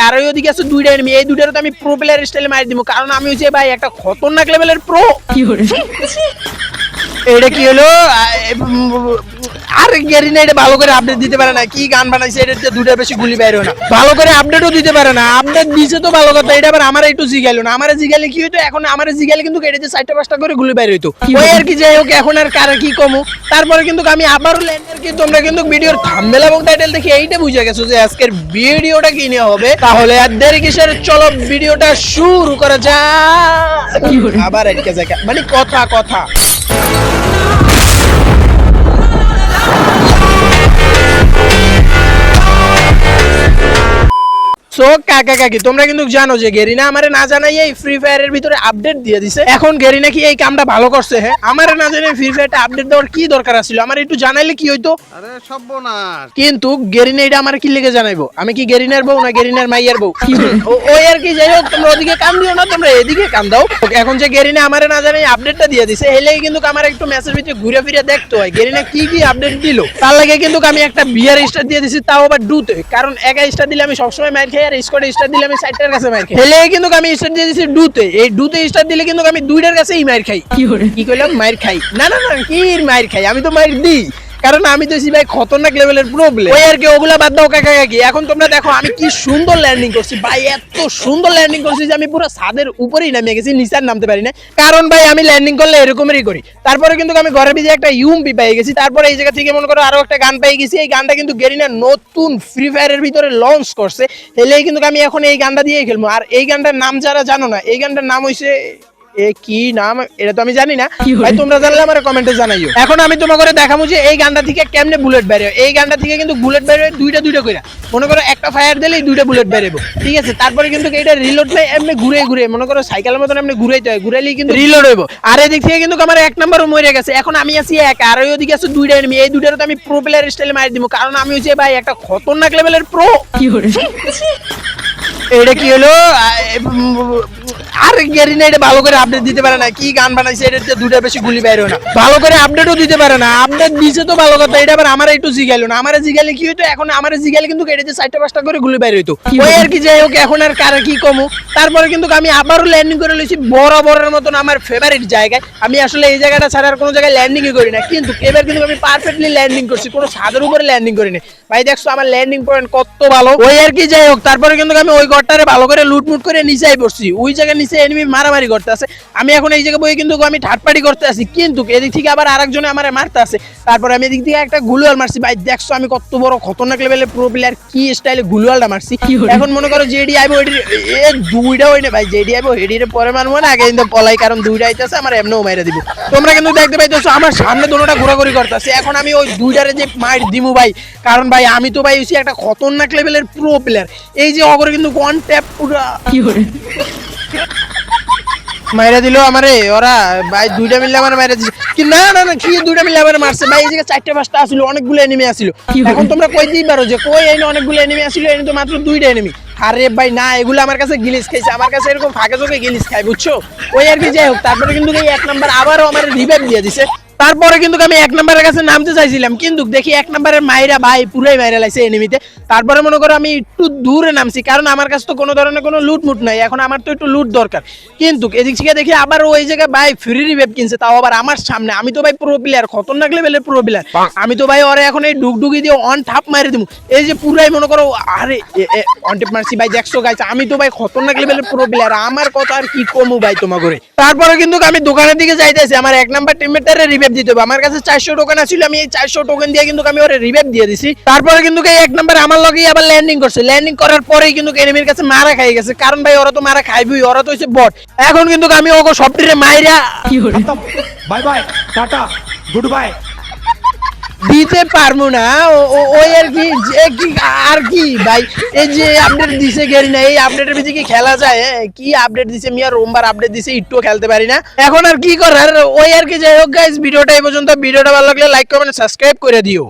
আর ওই ওদিকে আছে দুইটা এনিমি এই দুইটারও তো আমি প্রো প্লেয়ার স্টাইলে মারি দিব কারণ আমি হচ্ছে ভাই একটা খতরনাক লেভেলের প্রো এটা কি হলো? আর গেরিনা এটা ভালো করে আপডেট দিতে পারে না। কি গান বানাইছে এটা দুটো বেশি গুলি বাইরে না। ভালো করে আপডেটও দিতে পারে না। আপডেট দিছে তো ভালো কথা এটা আবার আমার একটু জিগাইলো না। আমার জিগাইলে কি হইতো এখন আমার জিগাইলে কিন্তু এটাতে চারটা পাঁচটা করে গুলি বাইরে হইতো। ওই আর কি যাই হোক এখন আর কারে কি কমু। তারপরে কিন্তু আমি আবারও ল্যান্ডার কি তোমরা কিন্তু ভিডিওর থাম্বনেল এবং টাইটেল দেখে এইটা বুঝে গেছো যে আজকের ভিডিওটা কি নিয়ে হবে। তাহলে আর দেরি কিসের চলো ভিডিওটা শুরু করা যাক। আবার আটকে যায় মানে কথা কথা। সো কাকা কাকি তোমরা কিন্তু জানো যে গেরিনা আমারে না জানাই এই ফ্রি ফায়ারের ভিতরে আপডেট দিয়ে দিছে। এখন গেরিনা কি এই কামটা ভালো করছে হ্যাঁ? আমারে না জানাই ফ্রি ফায়ারটা আপডেট দেওয়ার কি দরকার ছিল আমার একটু জানাইলে কি হইতো? আরে সর্বনাশ। কিন্তু গেরিনা এটা আমার কি লেগে জানাইবো? আমি কি গেরিনার বউ না গেরিনার মাইয়ার বউ? ওই আর কি যাই হোক তোমরা ওদিকে কাম দিও না তোমরা এদিকে কাম দাও। এখন যে গেরিনা আমারে না জানাই আপডেটটা দিয়ে দিছে এলেই কিন্তু আমার একটু মেসেজ ভিতরে ঘুরে ফিরে দেখতে হয়। গেরিনা কি কি আপডেট দিল? তার লাগে কিন্তু আমি একটা বিয়ার স্টার দিয়ে দিছি তাও আবার ডুতে কারণ একা স্টার দিলে আমি সবসময় মার খাই আর স্কোয়াড স্টার দিলে আমি সাইডটার কাছে মার খাই। হেলে কিন্তু আমি স্টার দিয়ে দিছি ডুতে এই ডুতে স্টার দিলে কিন্তু আমি দুইটার কাছেই মার খাই। কি কইলাম? মার খাই। না না না কি মার খাই? আমি তো মার দিই। কারণ আমি তো ভাই খতরনাক লেভেলের প্রবলেম ওই আর কি, ওগুলা বাদ দাও, কাকা কাকি। এখন তোমরা দেখো, আমি কি সুন্দর ল্যান্ডিং করছি। ভাই, এত সুন্দর ল্যান্ডিং করছি যে আমি পুরো ছাদের উপরেই নামিয়ে গেছি, নিচার নামতে পারি না কারণ ভাই, আমি ল্যান্ডিং করলে এরকমই করি। তারপরে কিন্তু আমি ঘরের ভিতরে একটা ইউএমপি পেয়ে গেছি। তারপরে এই জায়গা থেকে মনে করো আরও একটা গান পেয়ে গেছি। এই গানটা কিন্তু গেরিনা নতুন ফ্রি ফায়ারের ভিতরে লঞ্চ করছে। হেলেই কিন্তু আমি এখন এই গানটা দিয়েই খেলব। আর এই গানটার নাম যারা জানো না, এই গানটার নাম হইছে এ কি নাম? এটা তো আমি জানি না। ভাই তোমরা জানলে আমার কমেন্টে জানাইও। এখন আমি তোমাকে দেখাবো যে এই গানটা থেকে কেমনে বুলেট বের হয় এই গানটা থেকে কিন্তু বুলেট বের হয় দুইটা দুইটা করে মনে করো একটা ফায়ার দিলেই দুইটা বুলেট বেরোবো। ঠিক আছে? তারপরে কিন্তু এটা রিলোড নাই এমনি ঘুরে ঘুরে মনে করো সাইকেলের মতন এমনি ঘুরাইতে হয়। ঘুরাইলেই কিন্তু রিলোড হইব। আর এদিক থেকে কিন্তু আমার এক নাম্বারও মরে গেছে। এখন আমি আছি এক আর ওই ওদিকে আছে দুইটা এনিমি এই দুইটারও তো আমি প্রো প্লেয়ার স্টাইলে মারি দিব কারণ আমি হচ্ছে ভাই একটা খতরনাক লেভেলের প্রো এটা কি হলো? আর গেরিনা এটা ভালো করে আপডেট দিতে পারে না। কি গান বানাইছে দুটা বেশি গুলি বাইরে না। ভালো করে আপডেটও দিতে পারে না। আপডেট দিছে তো ভালো কথা এটা আবার আমার একটু জিগাইলো না। আমার জিগাইলে কি হইতো এখন আমার জিগাইলে কিন্তু এটাতে চারটা পাঁচটা করে গুলি বাইরে হইতো। ওই আর কি যাই হোক এখন আর কারে কি কমু। তারপরে কিন্তু আমি আবারও ল্যান্ডিং করে লইছি বড় বড়ের মতন আমার ফেভারিট জায়গায়। আমি আসলে এই জায়গাটা ছাড়া আর কোনো জায়গায় ল্যান্ডিংই করি না। কিন্তু এবার কিন্তু আমি পারফেক্টলি ল্যান্ডিং করছি কোনো ছাদের উপরে ল্যান্ডিং করিনি। ভাই দেখছ আমার ল্যান্ডিং পয়েন্ট কত ভালো। ওই আর কি যাই হোক তারপরে কিন্তু আমি ওই ঘরটারে ভালো করে লুটমুট করে নিচেই পড়ছি ওই জায়গায় নিচে এনিমি মারামারি করতে আছে। আমি এখন এই জায়গায় বই কিন্তু আমি ঠাট পাটি করতে আছি। কিন্তু এদিক থেকে আবার আরেকজনে আমার মারতে আছে। তারপরে আমি এদিক থেকে একটা গুলুয়াল মারছি। ভাই দেখছ আমি কত বড় খতরনাক লেভেলের প্রো প্লেয়ার কি স্টাইলে গুলুয়ালটা মারছি? এখন মনে করো জেডি আইবো এ দুইটা হই না ভাই। জেডি আইবো হেডির পরে মারবো না আগে কিন্তু পলাই কারণ দুইটা আইতেছে আমার এমনিও মাইরা দিব। তোমরা কিন্তু দেখতে পাইতেছো আমার সামনে দুটোটা ঘোরাঘুরি করতেছে। এখন আমি ওই দুইটারে যে মার দিমু ভাই কারণ ভাই আমি তো ভাই একটা খতরনাক লেভেলের প্রো প্লেয়ার এই যে অগরে কিন্তু ওয়ান ট্যাপ পুরা মাইরা দিল আমারে ওরা ভাই দুইটা মিলে আমার মাইরা দিছে। কি না না না কি দুইটা মিলে আমার মারছে? ভাই এই জায়গায় চারটে পাঁচটা আসিল অনেকগুলো এনিমি আসিল। এখন তোমরা কই দিই পারো যে কই এনে অনেকগুলো এনিমি আসিল এনে তো মাত্র দুইটা এনিমি আরে ভাই না এগুলো আমার কাছে গিলিস খাইছে। আমার কাছে এরকম ফাঁকে চোখে গিলিস খাই বুঝছ? ওই আর কি যাই হোক তারপরে কিন্তু এই এক নাম্বার আবারও আমার রিভাইভ দিয়ে দিছে। তারপরে কিন্তু আমি এক নাম্বারের কাছে নামতে চাইছিলাম। কিন্তু দেখি এক নাম্বারের মাইরা ভাই পুরাই মাইরা লাইছে এনিমিতে তারপরে মনে করো আমি একটু দূরে নামছি কারণ আমার কাছে তো কোনো ধরনের কোনো লুট মুট নাই। এখন আমার তো একটু লুট দরকার। কিন্তু এদিক থেকে দেখি আবার ওই জায়গায় ভাই ফ্রি রিভেভ কিনছে তাও আবার আমার সামনে। আমি তো ভাই প্রো প্লেয়ার খতরনাক লেভেলের প্রো প্লেয়ার আমি তো ভাই ওরে এখন এই ডুগডুগি দিয়ে অন ঠাপ মারি দিব এই যে পুরাই মনে করো আরে অন টেপ মারছি ভাই দেখছ গাইছে আমি তো ভাই খতরনাক লেভেলের প্রো প্লেয়ার আমার কথা আর কি কমু ভাই তোমা করে তারপরে কিন্তু আমি দোকানের দিকে যাইতেছি। আমার এক নাম্বার টিমমেটারে রিভেপ দিতে হবে। আমার কাছে চারশো টোকেন আছিল আমি এই চারশো টোকেন দিয়ে কিন্তু আমি ওরা রিভেপ দিয়ে দিছি। তারপরে কিন্তু এক নম্বর আমার লগেই আবার ল্যান্ডিং করছে। ল্যান্ডিং করার পরেই কিন্তু এনিমির কাছে মারা খাই গেছে। কারণ ভাই ওরা তো মারা খাইবই ওরা তো হচ্ছে বট এখন কিন্তু আমি ওকে সবটিরে মাইরা bye bye tata good bye দিতে পারব না। ওই আর কি কি, আর কি? ভাই, এই যে আপডেট দিছে গেরি না, এই আপডেটের পিছিয়ে কি খেলা যায় কি আপডেট দিছে মিয়া? রোমবার আপডেট দিছে একটুও খেলতে পারি না। এখন আর কি করার? ওই আর কি যাই হোক গাইজ ভিডিওটা এই পর্যন্ত। ভিডিওটা ভালো লাগলে লাইক কমেন্ট সাবস্ক্রাইব করে দিও।